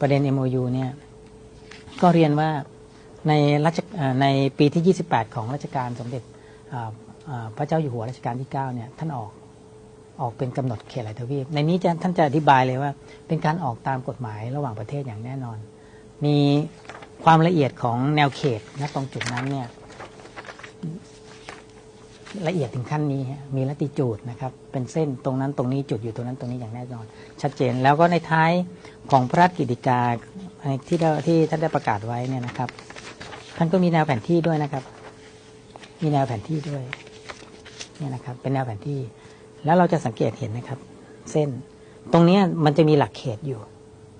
ประเด็น MOU เนี่ยก็เรียนว่าในรัชในปีที่ 28 ของรัชกาลสมเด็จพระเจ้าอยู่หัวรัชกาลที่ 9 เนี่ยท่านออกออกเป็นกำหนดเขตหลายทวีปในนี้จะท่านจะอธิบายเลยว่า เป็นการออกตามกฎหมายระหว่างประเทศอย่างแน่นอน มีความละเอียดของแนวเขตนะตรงจุดนั้นเนี่ย ละเอียดถึงขั้นนี้ มีลัติจูดนะครับ เป็นเส้นตรงนั้นตรงนี้จุดอยู่ตรงนั้นตรงนี้อย่างแน่นอน ชัดเจนแล้วก็ในท้ายของพระราชกิจกาที่ที่ท่านได้ประกาศไว้เนี่ยนะครับ ท่านก็มีแนวแผนที่ด้วยนะครับ มีแนวแผนที่ด้วยเนี่ยนะครับ เป็นแนวแผนที่ แล้วเราจะสังเกตเห็นนะครับ เส้น ตรงนี้มันจะมีหลักเขตอยู่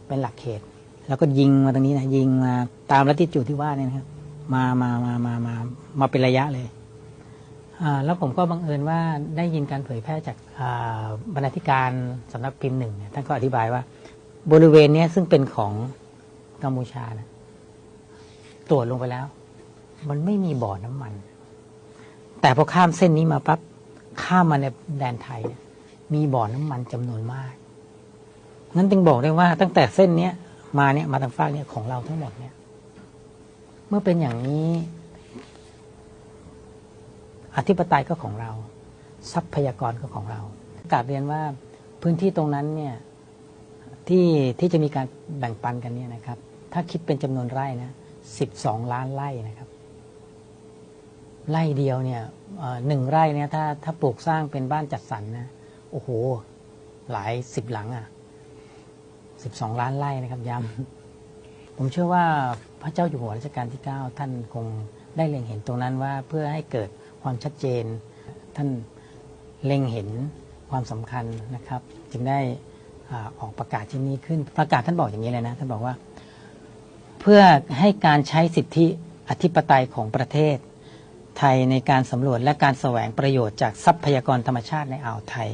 เป็นหลักเขต แล้วก็ยิงมาตรงนี้นะยิงมาตามลัติจูดที่ว่าเนี่ยนะครับ มามามามามามาเป็นระยะเลย แล้วผมก็บังเอิญว่าได้ยินการเผยแพร่จากบรรณาธิการสำนักพิมพ์หนึ่งท่านก็อธิบายว่า บริเวณนี้ซึ่งเป็นของกัมพูชานะตรวจลงไปแล้ว มันไม่มีบ่อน้ำมัน แต่พอข้ามเส้นนี้มาปั๊บข้ามมาในแดนไทย มีบ่อน้ำมันจำนวนมาก นั้นจึงบอกได้ว่าตั้งแต่เส้นนี้มาเนี่ยมาทางฝากเนี่ยของเราทั้งหมดเนี่ย เมื่อเป็นอย่างนี้ อธิปไตยก็ของเรา ทรัพยากรก็ของเรากาบเรียนว่าพื้นที่ตรงนั้นเนี่ยที่ที่จะมีการแบ่งปันกันเนี่ยนะครับ ถ้าคิดเป็นจำนวนไร่นะสิบสองล้านไร่นะครับ ไร่เดียวเนี่ยหนึ่งไร่เนี่ยถ้าถ้าปลูกสร้างเป็นบ้านจัดสรรนะโอ้โห หลายสิบหลังอะสิบสองล้านไร่นะครับย้ำผมเชื่อว่าพระเจ้าอยู่หัวรัชกาลที่ 9 ท่านคงได้เล็งเห็นตรงนั้นว่าเพื่อให้เกิด ความชัดเจน ท่านเล็งเห็นความสำคัญนะครับ จึงได้ออกประกาศที่นี้ขึ้นประกาศท่านบอกอย่างนี้เลยนะท่านบอกว่า เพื่อให้การใช้สิทธิอธิปไตยของประเทศ ไทยในการสำรวจและการแสวงประโยชน์จากทรัพยากรธรรมชาติในอ่าวไทย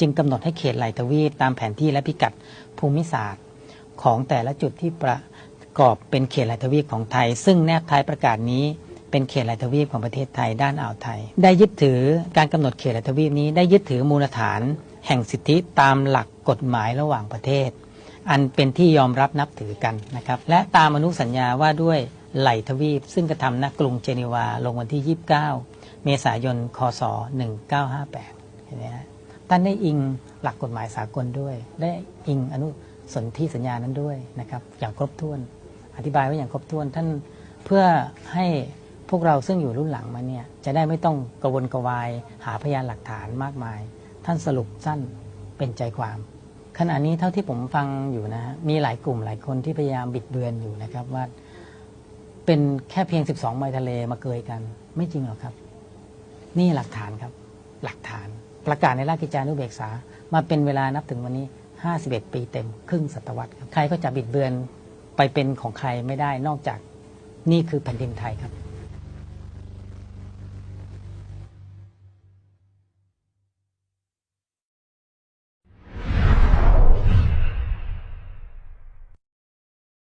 จึงกำหนดให้เขตไหลทวีปตามแผนที่และพิกัดภูมิศาสตร์ของแต่ละจุดที่ประกอบเป็นเขตไหลทวีปของไทย ซึ่งแนบท้ายประกาศนี้ เป็นเขตไหลทวีปของประเทศไทยด้านอ่าวไทย ได้ยึดถือการกำหนดเขตไหลทวีปนี้ได้ยึดถือมูลฐาน แห่งสิทธิตามหลักกฎหมายระหว่างประเทศ อันเป็นที่ยอมรับนับถือกันนะครับและตามอนุสัญญาว่าด้วยไหลทวีป ซึ่งกระทำณกรุงเจนีวาลงวันที่ 29 เมษายน คศ 1958เห็นไหมฮะท่านได้อิงหลักกฎหมายสากลด้วย ได้อิงอนุสนธิสัญญานั้นด้วยนะครับอย่างครบถ้วน อธิบายไว้อย่างครบถ้วนท่านเพื่อให้ พวกเราซึ่งอยู่รุ่นหลังมาเนี่ยจะได้ไม่ต้องกระวนกระวาย หาพยานหลักฐานมากมาย ท่านสรุปสั้นเป็นใจความ ขณะนี้เท่าที่ผมฟังอยู่นะมีหลายกลุ่มหลายคนที่พยายามบิดเบือนอยู่นะครับว่า เป็นแค่เพียง 12 ไมล์ทะเลมาเกยกัน ไม่จริงหรอกครับ นี่หลักฐานครับ หลักฐาน ประกาศในราชกิจจานุเบกษา มาเป็นเวลานับถึงวันนี้ 51 ปีเต็ม ครึ่งศตวรรษครับใครก็จะบิดเบือนไปเป็นของใครไม่ได้นอกจากนี่คือแผ่นดินไทยครับ